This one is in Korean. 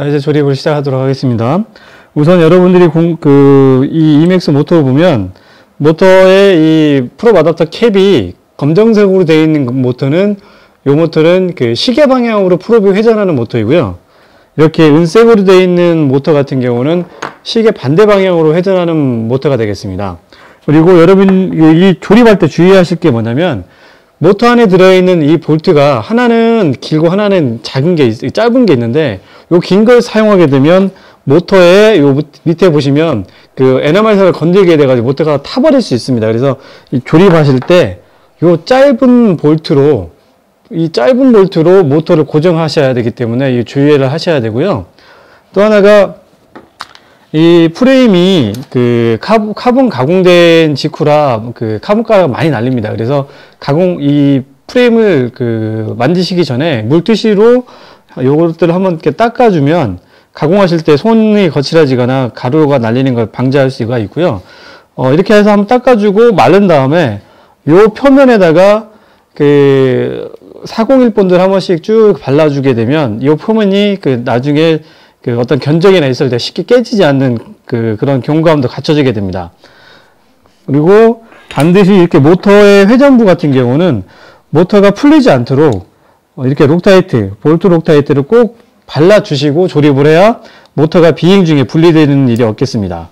자, 이제 조립을 시작하도록 하겠습니다. 우선 여러분들이 공, 그, 이 이맥스 모터를 보면, 모터의 이 프로 아답터 캡이 검정색으로 되어 있는 모터는, 요 모터는 그 시계 방향으로 프로브 회전하는 모터이고요. 이렇게 은색으로 되어 있는 모터 같은 경우는 시계 반대 방향으로 회전하는 모터가 되겠습니다. 그리고 여러분, 이 조립할 때 주의하실 게 뭐냐면, 모터 안에 들어있는 이 볼트가 하나는 길고 하나는 작은 게, 있, 짧은 게 있는데, 요 긴 걸 사용하게 되면, 모터의 요 밑에 보시면, 그 에나멜선을 건들게 돼가지고 모터가 타버릴 수 있습니다. 그래서 이 조립하실 때, 요 짧은 볼트로, 이 짧은 볼트로 모터를 고정하셔야 되기 때문에 이 주의를 하셔야 되고요. 또 하나가, 이 프레임이 그 카본 가공된 직후라 그 카본가가 많이 날립니다. 그래서 가공 이 프레임을 그 만드시기 전에 물티슈로 요것들을 한번 이렇게 닦아주면 가공하실 때 손이 거칠어지거나 가루가 날리는 걸 방지할 수가 있고요. 어, 이렇게 해서 한번 닦아주고 마른 다음에 요 표면에다가 그 401본들 한 번씩 쭉 발라주게 되면 이 표면이 그 나중에 그 어떤 견적이나 있을 때 쉽게 깨지지 않는 그 그런 경감도 갖춰지게 됩니다. 그리고 반드시 이렇게 모터의 회전부 같은 경우는 모터가 풀리지 않도록 이렇게 록타이트, 볼트 록타이트를 꼭 발라주시고 조립을 해야 모터가 비행 중에 분리되는 일이 없겠습니다.